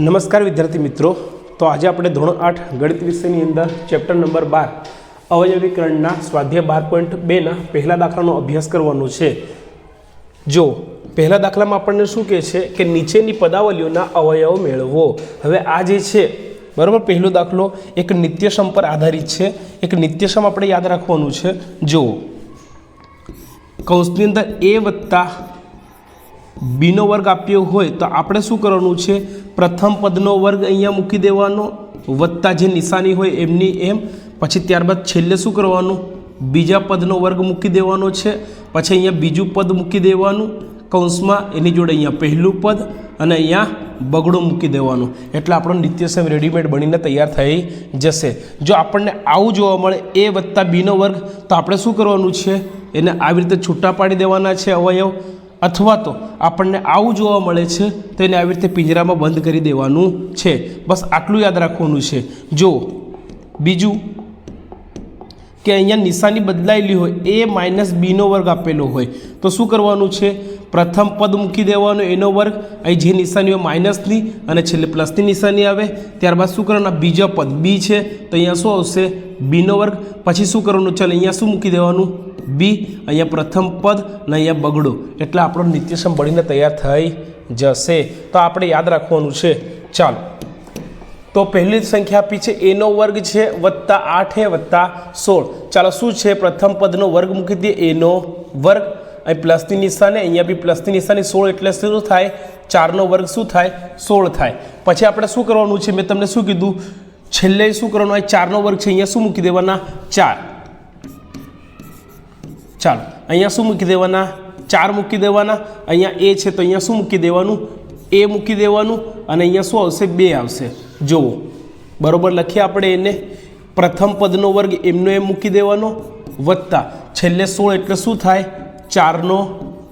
નમસ્કાર વિદ્યાર્થી મિત્રો. તો આજે આપણે ધોરણ આઠ ગણિત વિષયની અંદર ચેપ્ટર નંબર બાર, અવયવીકરણના સ્વાધ્યાય બાર પોઈન્ટ બેના પહેલા દાખલાનો અભ્યાસ કરવાનો છે. જો, પહેલા દાખલામાં આપણને શું કહે છે કે નીચેની પદાવલીઓના અવયવો મેળવો. હવે આ જે છે, બરાબર, પહેલો દાખલો એક નિત્યસમ પર આધારિત છે. એક નિત્યસમ આપણે યાદ રાખવાનું છે. જો કૌંસની અંદર એ વત્તા બીનો વર્ગ આપ્યો હોય તો આપણે શું કરવાનું છે? પ્રથમ પદનો વર્ગ અહીંયા મૂકી દેવાનો, વત્તા જે નિશાની હોય એમની એમ. પછી ત્યારબાદ છેલ્લે શું કરવાનું? બીજા પદનો વર્ગ મૂકી દેવાનો છે. પછી અહીંયા બીજું પદ મૂકી દેવાનું. કૌંસમાં એની જોડે અહીંયા પહેલું પદ અને અહીંયા બગડો મૂકી દેવાનો. એટલે આપણો નિત્યસમ રેડીમેડ બનીને તૈયાર થઈ જશે. જો આપણને આવું જોવા મળે એ વત્તા બીનો વર્ગ, તો આપણે શું કરવાનું છે? એને આવી રીતે છૂટા પાડી દેવાના છે અવયવ, અથવા તો આપણને આવું જોવા મળે છે તો એને આવી રીતે પિંજરામાં બંધ કરી દેવાનું છે. બસ આટલું યાદ રાખવાનું છે. જો બીજું કે અહીંયા નિશાની બદલાયેલી હોય, એ માઇનસ બીનો વર્ગ આપેલો હોય, તો શું કરવાનું છે? પ્રથમ પદ મૂકી દેવાનો એનો વર્ગ, અહીં જે નિશાની હોય માઇનસની અને છેલ્લે પ્લસની નિશાની આવે, ત્યારબાદ શું કરવાના? બીજા પદ, બી છે, તો અહીંયા શું આવશે? બીનો વર્ગ. પછી શું કરવાનું? ચાલ, અહીંયા શું મૂકી દેવાનું? બી, અહીંયા પ્રથમ પદ અને અહીંયા બગડો. એટલે આપણો નિત્યસમ બળીને તૈયાર થઈ જશે. તો આપણે યાદ રાખવાનું છે. ચાલો. તો પહેલી સંખ્યા આપી છે. એનો વર્ગ છે વત્તા આઠ એ વત્તા સોળ. ચાલો, શું છે? પ્રથમ પદનો વર્ગ મૂકી દઈએ. એનો વર્ગ. અહીં પ્લસની નિશાની, અહીંયા બી પ્લસની નિશાની સોળ એટલે શું થાય? ચારનો વર્ગ શું થાય? સોળ થાય. પછી આપણે શું કરવાનું છે? મેં તમને શું કીધું? છેલ્લે શું કરવાનું? અહીં ચારનો વર્ગ છે. અહીંયા શું મૂકી દેવાના? ચાર. ચાલો, અહીંયા શું મૂકી દેવાના? ચાર મૂકી દેવાના. અહીંયા એ છે, તો અહીંયા શું મૂકી દેવાનું? એ મૂકી દેવાનું અને અહીંયા શું આવશે? બે આવશે. જુઓ, બરાબર લખીએ આપણે એને. પ્રથમ પદનો વર્ગ એમનો એમ મૂકી દેવાનો. વત્તા. છેલ્લે સોળ એટલે શું થાય? ચારનો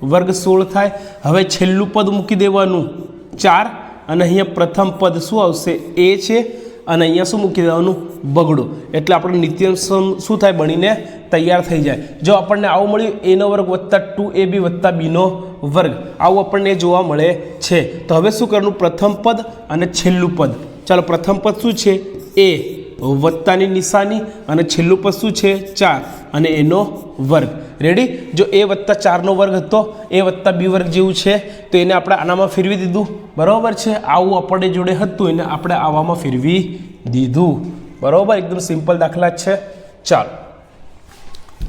વર્ગ સોળ થાય. હવે છેલ્લું પદ મૂકી દેવાનું. ચાર. અને અહીંયા પ્રથમ પદ શું આવશે? એ છે અને અહીંયા શું મૂકી દેવાનું? બગડો. એટલે આપણું નિત્ય શું થાય? બનીને તૈયાર થઈ જાય. જો આપણને આવું મળ્યું એનો વર્ગ વત્તા ટુ એ બી વત્તા બીનો વર્ગ. આવું આપણને જોવા મળે છે. તો હવે શું કરવાનું? પ્રથમ પદ અને છેલ્લું પદ. ચાલો, પ્રથમ પદ શું છે? એ. વત્તાની નિશાની અને છેલ્લું પદ શું છે? ચાર. અને એનો વર્ગ. રેડી જો એ વત્તા ચારનો વર્ગ હતો, એ વત્તા બી વર્ગ જેવું છે, તો એને આપણે આનામાં ફેરવી દીધું. બરાબર છે? આવું આપણે જોડે હતું એને આપણે આવામાં ફેરવી દીધું. બરાબર? એકદમ સિમ્પલ દાખલા જ છે. ચાલો.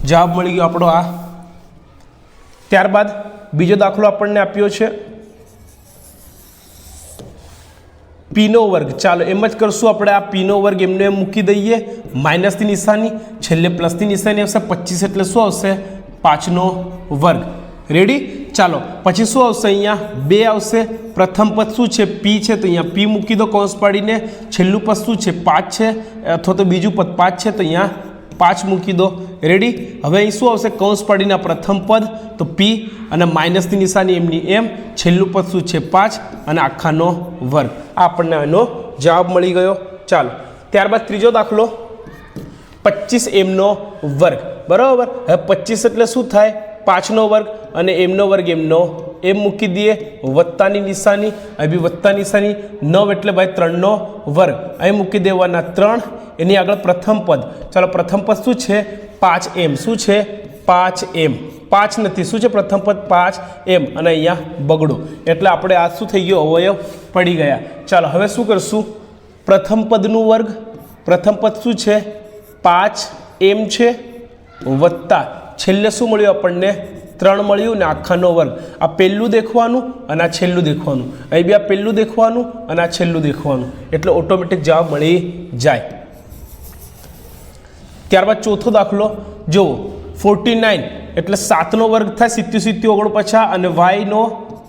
જવાબ મળી ગયો આપણો આ. ત્યારબાદ બીજો દાખલો આપણને આપ્યો છે. પીનો વર્ગ. ચાલો, એમ જ કરશું આપણે આ પીનો વર્ગ એમને એમ મૂકી દઈએ. માઇનસની નિશાની, છેલ્લે પ્લસની નિશાની આવશે, પચીસ એટલે શું આવશે? પાંચનો વર્ગ. રેડી ચાલો, પછી શું આવશે અહીંયા? બે આવશે. પ્રથમ પદ શું છે? પી છે. તો અહીંયા પી મૂકી દો કૌંસ પાડીને. છેલ્લું પદ શું છે? પાંચ છે. અથવા તો બીજું પદ પાંચ છે. તો અહીંયા પાંચ મૂકી દો. રેડી હવે અહીં શું આવશે? કૌંસ પાડીના પ્રથમ પદ. તો પી અને માઇનસની નિશાની એમની એમ. છેલ્લું પદ શું છે? પાંચ અને આખાનો વર્ગ. આપણને એનો જવાબ મળી ગયો. ચાલો, ત્યારબાદ ત્રીજો દાખલો. પચીસ એમનો વર્ગ. બરાબર? હવે પચીસ એટલે શું થાય? પાંચનો વર્ગ અને એમનો વર્ગ એમનો. એમ મૂકી દઈએ. વત્તાની નિશાની, અહીં બી વત્તા નિશાની. નવ એટલે ભાઈ ત્રણનો વર્ગ. અહીં મૂકી દેવાના ત્રણ. એની આગળ પ્રથમ પદ. ચાલો પ્રથમ પદ શું છે? પાંચ એમ. શું છે? પાંચ એમ. પાંચ નથી. શું છે પ્રથમ પદ? પાંચ એમ. અને અહીંયા બગડો. એટલે આપણે આ શું થઈ ગયું? અવયવ પડી ગયા. ચાલો હવે શું કરશું? પ્રથમ પદનું વર્ગ. પ્રથમ પદ શું છે? પાંચ એમ છે. વત્તા. છેલ્લે શું મળ્યું આપણને? ત્રણ મળ્યું ને આખાનો વર્ગ આ પહેલું દેખવાનું અને આ છેલ્લું દેખવાનું. અહીં બી આ પહેલું દેખવાનું અને આ છેલ્લું દેખવાનું. એટલે ઓટોમેટિક જવાબ મળી જાય. ત્યારબાદ ચોથો દાખલો. જુઓ, ફોર્ટી નાઇન. એટલે સાતનો વર્ગ થાય સિત્યુ સિત્યુ ઓગણપચાસ અને વાયનો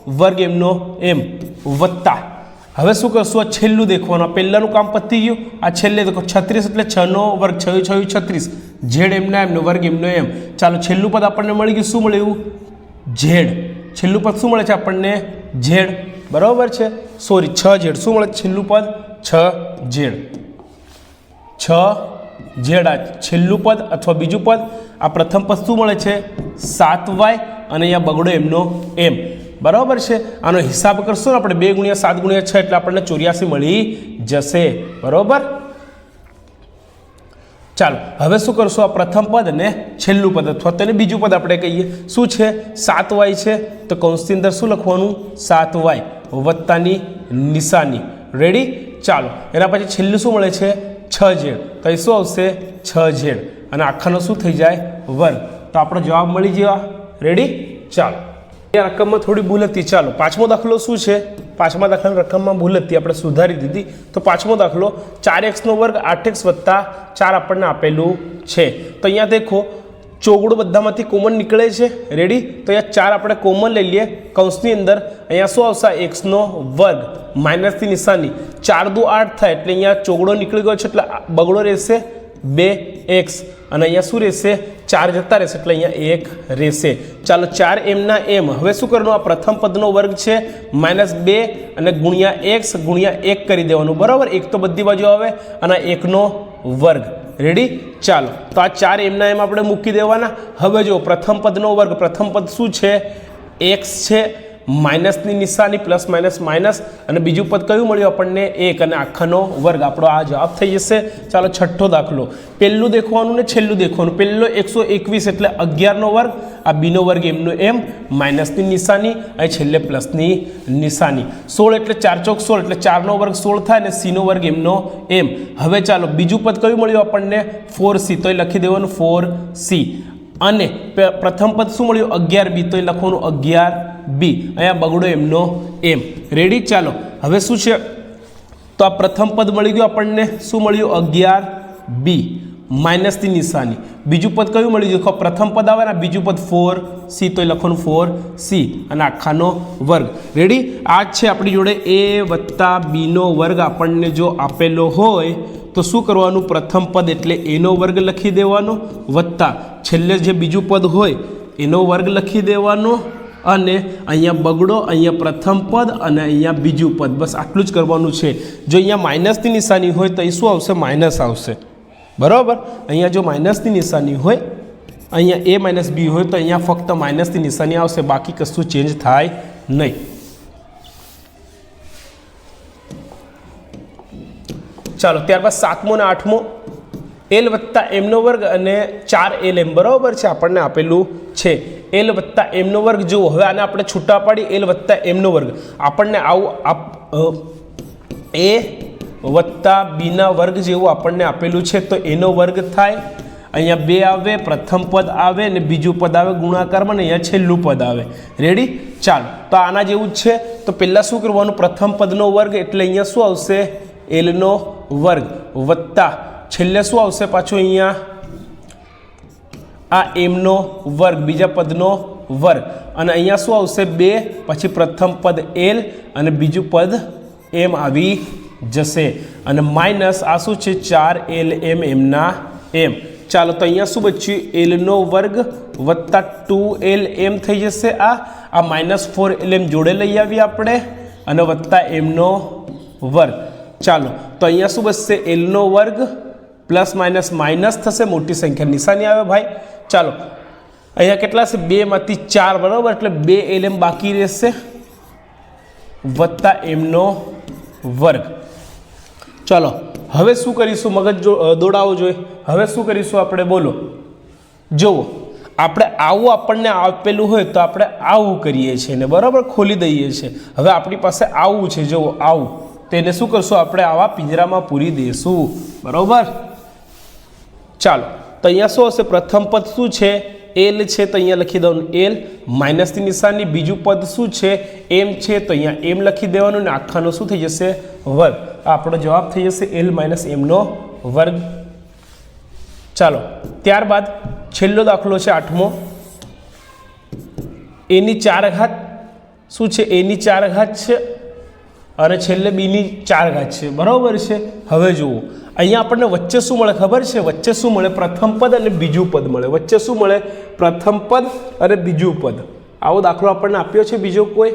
વર્ગ એમનો એમ વત્તા. હવે શું કરશું? આ છેલ્લું દેખવાનું. આ પહેલાંનું કામ પતી ગયું. આ છેલ્લે દેખો, છત્રીસ એટલે છનો વર્ગ છયું છયું છત્રીસ. ઝેડ એમના એમનો વર્ગ એમનો એમ. ચાલો, છેલ્લું પદ આપણને મળી ગયું. શું મળ્યું? ઝેડ છેલ્લું પદ શું મળે છે આપણને? ઝેડ બરાબર છે? સોરી, છ ઝેડ શું મળે છેલ્લું પદ? છ ઝેડ છ ઝેડ આ છેલ્લું પદ અથવા બીજું પદ? આ પ્રથમ પદ શું મળે છે સાત વાય અને અહીંયા બગડો એમનો એમ. બરાબર છે? આનો હિસાબ કરશો ને આપણે બે ગુણ્યા સાત ગુણ્યા છ એટલે આપણને ચોર્યાસી મળી જશે. બરાબર? ચાલો, હવે શું કરશું? આ પ્રથમ પદ અને છેલ્લું પદ અથવા તેને બીજું પદ આપણે કહીએ. શું છે? સાત વાય છે. તો કૌંસની અંદર શું લખવાનું? સાત વાય વત્તાની નિશાની. રેડી ચાલો, એના પછી છેલ્લું શું મળે છે? છ ઝેડ તો અહીં શું આવશે? છ ઝેડ અને આખાનો શું થઈ જાય? વર્ગ તો આપણો જવાબ મળી જવા રેડી ચાલો. એ રકમમાં થોડી ભૂલ હતી. ચાલો, પાંચમો દાખલો શું છે? પાંચમા દાખલાની રકમમાં ભૂલ હતી. આપણે સુધારી દીધી. તો પાંચમો દાખલો, ચાર એક્સનો વર્ગ આઠ એક્સ વત્તા ચાર આપણને આપેલું છે. તો અહીંયા દેખો ચોગડું બધામાંથી કોમન નીકળે છે. રેડી તો અહીંયા ચાર આપણે કોમન લઈ લઈએ. કૌંસની અંદર અહીંયા શું આવશે? એક્સનો વર્ગ. માઇનસની નિશાની. ચાર દુ આઠ થાય એટલે અહીંયા ચોગડો નીકળી ગયો છે. એટલે બગડો રહેશે બે એક્સ. અને અહીંયા શું રહેશે? ચાર જતા રહેશે, એટલે અહીંયા એક રહેશે. ચાલો, ચાર એમના એમ. હવે શું કરવાનું? આ પ્રથમ પદનો વર્ગ છે, માઇનસ બે અને ગુણ્યા એક્સ ગુણ્યા એક કરી દેવાનું. બરાબર? એક તો બધી બાજુ આવે અને એકનો વર્ગ. રેડી ચાલો. તો આ ચાર એમના એમ આપણે મૂકી દેવાના. હવે જો, પ્રથમ પદનો વર્ગ. પ્રથમ પદ શું છે? એક્સ છે. માઇનસની નિશાની, પ્લસ માઇનસ માઇનસ, અને બીજું પદ કયું મળ્યું આપણને? એક, અને આખાનો વર્ગ. આપણો આ જવાબ થઈ જશે. ચાલો, છઠ્ઠો દાખલો. પહેલું દેખવાનું ને છેલ્લું દેખવાનું. પહેલો એકસો એકવીસ એટલે અગિયારનો વર્ગ, આ બીનો વર્ગ એમનો એમ. માઇનસની નિશાની અને છેલ્લે પ્લસની નિશાની. સોળ એટલે ચાર ચોક સોળ, એટલે ચારનો વર્ગ સોળ થાય અને સીનો વર્ગ એમનો એમ. હવે ચાલો, બીજું પદ કયું મળ્યું આપણને? Four C. તો એ લખી દેવાનું, ફોર સી. અને પ્રથમ પદ શું મળ્યું? અગિયાર બી. તો એ લખવાનું અગિયાર બી. અહીંયા બગડો એમનો એમ. રેડી ચાલો. હવે શું છે? તો આ પ્રથમ પદ મળી ગયું આપણને. શું મળ્યું? અગિયાર બી. માઇનસની નિશાની. બીજું પદ કયું મળી ગયું પ્રથમ પદ આવે ને, બીજું પદ ફોર સી તો એ લખવાનું ફોર સી અને આખાનો વર્ગ. રેડી આ છે આપણી જોડે એ વત્તા બીનો વર્ગ આપણને જો આપેલો હોય તો શું કરવાનું? પ્રથમ પદ એટલે એનો વર્ગ લખી દેવાનો વત્તા. છેલ્લે જે બીજું પદ હોય, એનો વર્ગ લખી દેવાનો અને અહીંયા બગડો, અહીંયા પ્રથમ પદ અને અહીંયા બીજું પદ. બસ આટલું જ કરવાનું છે. જો અહીંયા માઇનસની નિશાની હોય તો એ શું આવશે? માઇનસ આવશે. બરાબર? અહીંયા જો માઇનસની નિશાની હોય, અહીંયા એ માઇનસ બી હોય તો અહીંયા ફક્ત માઇનસની નિશાની આવશે. બાકી કશું ચેન્જ થાય નહીં. ચાલો, ત્યારબાદ સાતમો ને આઠમો. એલ વત્તા એમનો વર્ગ અને ચાર એલ એમ બરાબર છે? આપણને આપેલું છે. એલ વત્તા એમનો વર્ગ, જુઓ, હવે આને આપણે છૂટા પાડી એલ વત્તા એમનો વર્ગ. આપણને આવું આપ એ વત્તા બીના વર્ગ જેવું આપણને આપેલું છે. તો એનો વર્ગ થાય, અહીંયા બે આવે, પ્રથમ પદ આવે ને બીજું પદ આવે ગુણાકારમાં ને અહીંયા છેલ્લું પદ આવે. રેડી ચાલો, તો આના જેવું જ છે. તો પહેલાં શું કરવાનું? પ્રથમ પદનો વર્ગ, એટલે અહીંયા શું આવશે? એલનો વર્ગ વત્તા. છેલ્લે શું આવશે પાછું અહીંયા? આ એમનો વર્ગ, બીજા પદનો વર્ગ. અને અહીંયા શું આવશે? બે, પછી પ્રથમ પદ એલ અને બીજું પદ એમ આવી જશે. અને માઇનસ આ શું છે? ચાર એલ એમ એમના એમ. ચાલો, તો અહીંયા શું બચ્યું? એલનો વર્ગ વત્તા ટુ એલ એમ થઈ જશે આ. આ માઇનસ ફોર એલ એમ જોડે લઈ આવીએ આપણે. અને વત્તા એમનો વર્ગ. ચાલો, તો અહીંયા શું બચશે એલનો વર્ગ પ્લસ માઇનસ માઇનસ થશે, મોટી સંખ્યા નિશાની આવે ભાઈ. ચાલો, અહીંયા કેટલા છે? બેમાંથી ચાર, બરાબર? એટલે બે એલ એમ બાકી રહેશે. વત્તા એમનો વર્ગ. ચાલો, હવે શું કરીશું? મગજ જો દોડાવો જોઈએ. હવે શું કરીશું આપણે? બોલો. જુઓ, આપણે આવું આપણને આપેલું હોય તો આપણે આવું કરીએ છીએ ને, બરાબર? ખોલી દઈએ છીએ. હવે આપણી પાસે આવું છે. જુઓ, આવું. તેને શું કરશું? આપણે આવા પિંજરામાં પૂરી દઈશું બરાબર? ચાલો, તો અહીંયા શું હશે? પ્રથમ પદ શું છે? એલ છે, તો અહીંયા લખી દેવાનું એલ માઇનસની નિશાની બીજું પદ શું છે? એમ છે, તો અહીંયા એમ લખી દેવાનું ને આખાનો શું થઈ જશે? વર્ગ. આપણો જવાબ થઈ જશે એલ માઇનસ એમનો વર્ગ. ચાલો, ત્યારબાદ છેલ્લો દાખલો છે આઠમો. એની ચાર ઘાત શું છે? એની ચાર ઘાત છે અને છેલ્લે બીની ચાર ઘાત છે. બરાબર છે? હવે જુઓ. અહીંયા આપણને વચ્ચે શું મળે ખબર છે? વચ્ચે શું મળે? પ્રથમ પદ અને બીજું પદ મળે. વચ્ચે શું મળે? પ્રથમ પદ અને બીજું પદ. આવો દાખલો આપણને આપ્યો છે બીજો કોઈ?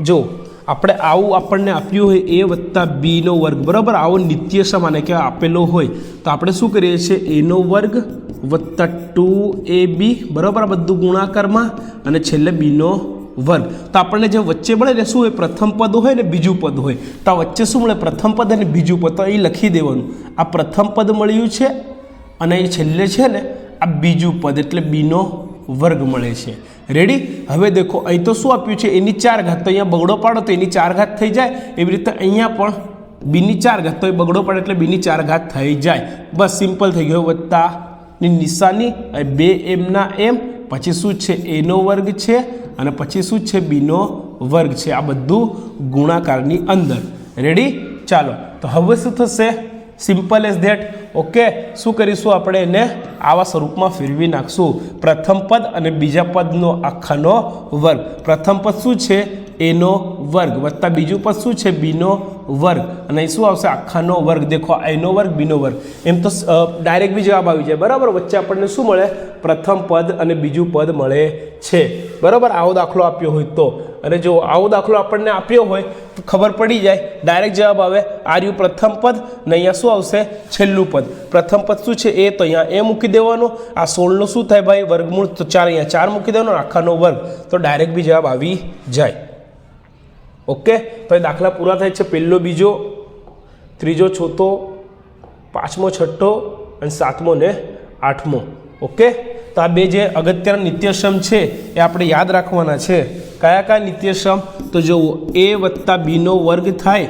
જો, આપણે આવું આપણને આપ્યું હોય એ વત્તા બીનો વર્ગ. બરાબર? આવો નિત્ય સમાને કે આપેલો હોય. તો આપણે શું કરીએ છીએ? એનો વર્ગ વત્તા ટુ એ બી, બરાબર? આ બધું ગુણાકારમાં અને છેલ્લે બીનો વર્ગ તો આપણને જે વચ્ચે મળે ને શું હોય? પ્રથમ પદ હોય ને બીજું પદ હોય. તો આ વચ્ચે શું મળે? પ્રથમ પદ અને બીજું પદ. તો એ લખી દેવાનું. આ પ્રથમ પદ મળ્યું છે અને એ છેલ્લે છે ને આ બીજું પદ, એટલે બીનો વર્ગ મળે છે. રેડી હવે દેખો, અહીં તો શું આપ્યું છે? એની ચાર ઘાત. તો અહીંયા બગડો પાડો તો એની ચાર ઘાત થઈ જાય. એવી રીતે અહીંયા પણ બીની ચાર ઘાત. તો એ બગડો પાડે એટલે બીની ચાર ઘાત થઈ જાય. બસ સિમ્પલ થઈ ગયો. વત્તાની નિશાની બે એમના એમ પછી શું છે? એનો વર્ગ છે અને પછી શું છે? બીનો વર્ગ છે. આ બધું ગુણાકારની અંદર. રેડી ચાલો. તો હવે શું થશે? સિમ્પલ એઝ ધેટ ઓકે શું કરીશું આપણે એને? આવા સ્વરૂપમાં ફેરવી નાખશું. પ્રથમ પદ અને બીજા પદનો આખાનો વર્ગ. પ્રથમ પદ શું છે? એનો વર્ગ વત્તા બીજું પદ શું છે? બીનો વર્ગ. અને શું આવશે? આખાનો વર્ગ. દેખો એનો વર્ગ બીનો વર્ગ. એમ તો ડાયરેક્ટ બી જવાબ આવી જાય. બરાબર? વચ્ચે આપણને શું મળે? પ્રથમ પદ અને બીજું પદ મળે છે. બરાબર? આવો દાખલો આપ્યો હોય તો. અને જો આવો દાખલો આપણને આપ્યો હોય, તો ખબર પડી જાય. ડાયરેક્ટ જવાબ આવે આર્યું પ્રથમ પદ? ને અહીંયા શું આવશે? છેલ્લું પદ. પ્રથમ પદ શું છે? એ તો અહીંયા એ મૂકી દેવાનો. આ સોળનો શું થાય ભાઈ? વર્ગમૂળ તો ચાર અહીંયા. ચાર મૂકી દેવાનો આખાનો વર્ગ. તો ડાયરેક્ટ બી જવાબ આવી જાય. ઓકે? તો એ દાખલા પૂરા થાય છે. પહેલો, બીજો, ત્રીજો, ચોથો, પાંચમો, છઠ્ઠો અને સાતમો ને આઠમો. ઓકે? તો આ બે જે અગત્યના નિત્યશ્રમ છે એ આપણે યાદ રાખવાના છે. કયા કયા નિત્યશ્રમ? તો જુઓ એ વત્તા બીનો વર્ગ થાય,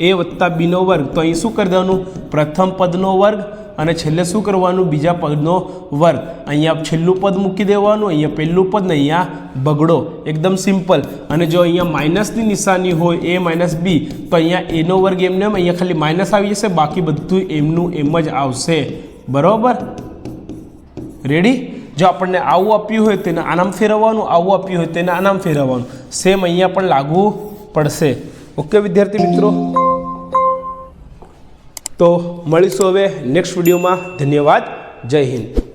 એ વત્તા બીનો વર્ગ, તો અહીં શું કરી દેવાનું? પ્રથમ પદનો વર્ગ અને છેલ્લે શું કરવાનું? બીજા પદનો વર્ગ. અહીંયા છેલ્લું પદ મૂકી દેવાનું, અહીંયા પહેલું પદ ને અહીંયા બગડો. એકદમ સિમ્પલ. અને જો અહીંયા માઇનસની નિશાની હોય એ માઇનસ બી તો અહીંયા એનો વર્ગ એમને એમ અહીંયા ખાલી માઇનસ આવી જશે. બાકી બધું એમનું એમ જ આવશે. બરાબર? રેડી જો આપણને આવું આપ્યું હોય, તેને આનામ ફેરવવાનું, આવું આપ્યું હોય, તેને આનામ ફેરવવાનું. સેમ અહીંયા પણ લાગુ પડશે. ઓકે વિદ્યાર્થી મિત્રો? તો મળીશું હવે નેક્સ્ટ વિડીયોમાં ધન્યવાદ. જય હિન્દ.